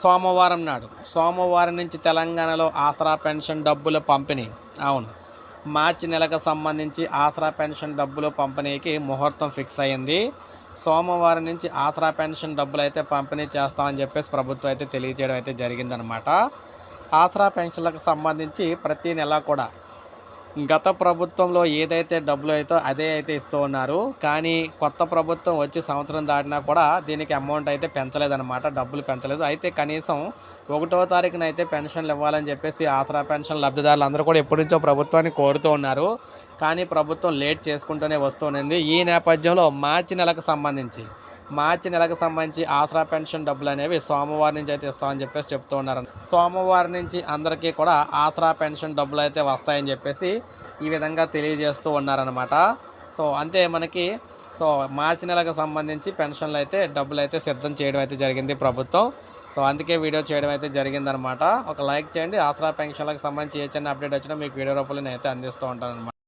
సోమవారం నాడు సోమవారం నుంచి తెలంగాణలో ఆసరా పెన్షన్ డబ్బుల పంపిణీ. అవును మార్చి నెలకు సంబంధించి ఆసరా పెన్షన్ డబ్బులు పంపిణీకి ముహూర్తం ఫిక్స్ అయ్యింది. సోమవారం నుంచి ఆసరా పెన్షన్ డబ్బులు అయితే పంపిణీ చేస్తామని చెప్పేసి ప్రభుత్వం అయితే తెలియజేయడం అయితే జరిగిందనమాట ఆసరా పెన్షన్లకు సంబంధించి ప్రతి నెల కూడా గత ప్రభుత్వంలో ఏదైతే డబ్బులు అయితే అదే అయితే ఇస్తూ ఉన్నారు. కానీ కొత్త ప్రభుత్వం వచ్చి సంవత్సరం దాటినా కూడా దీనికి అమౌంట్ అయితే పెంచలేదన్నమాట. డబ్బులు పెంచలేదు. అయితే కనీసం ఒకటో తారీఖున అయితే పెన్షన్లు ఇవ్వాలని చెప్పేసి ఆసరా పెన్షన్ లబ్ధిదారులు అందరూ కూడా ఎప్పటి నుంచో ప్రభుత్వాన్ని కోరుతూ ఉన్నారు. కానీ ప్రభుత్వం లేట్ చేసుకుంటూనే వస్తుంది ఈ నేపథ్యంలో మార్చి నెలకు సంబంధించి మార్చి నెలకు సంబంధించి ఆసరా పెన్షన్ డబ్బులు అనేవి సోమవారం నుంచి అయితే ఇస్తామని చెప్పేసి చెప్తూ ఉన్నారు. సోమవారం నుంచి అందరికీ కూడా ఆసరా పెన్షన్ డబ్బులు అయితే వస్తాయని చెప్పేసి ఈ విధంగా తెలియజేస్తూ ఉన్నారనమాట సో అంతే మనకి సో మార్చి నెలకు సంబంధించి పెన్షన్లు అయితే డబ్బులు అయితే సిద్ధం చేయడం అయితే జరిగింది ప్రభుత్వం. సో అందుకే వీడియో చేయడం అయితే జరిగిందనమాట ఒక లైక్ చేయండి. ఆసరా పెన్షన్లకు సంబంధించి ఏ చిన్న అప్డేట్ వచ్చినా మీకు వీడియో రూపంలో నేను అయితే అందిస్తూ ఉంటాను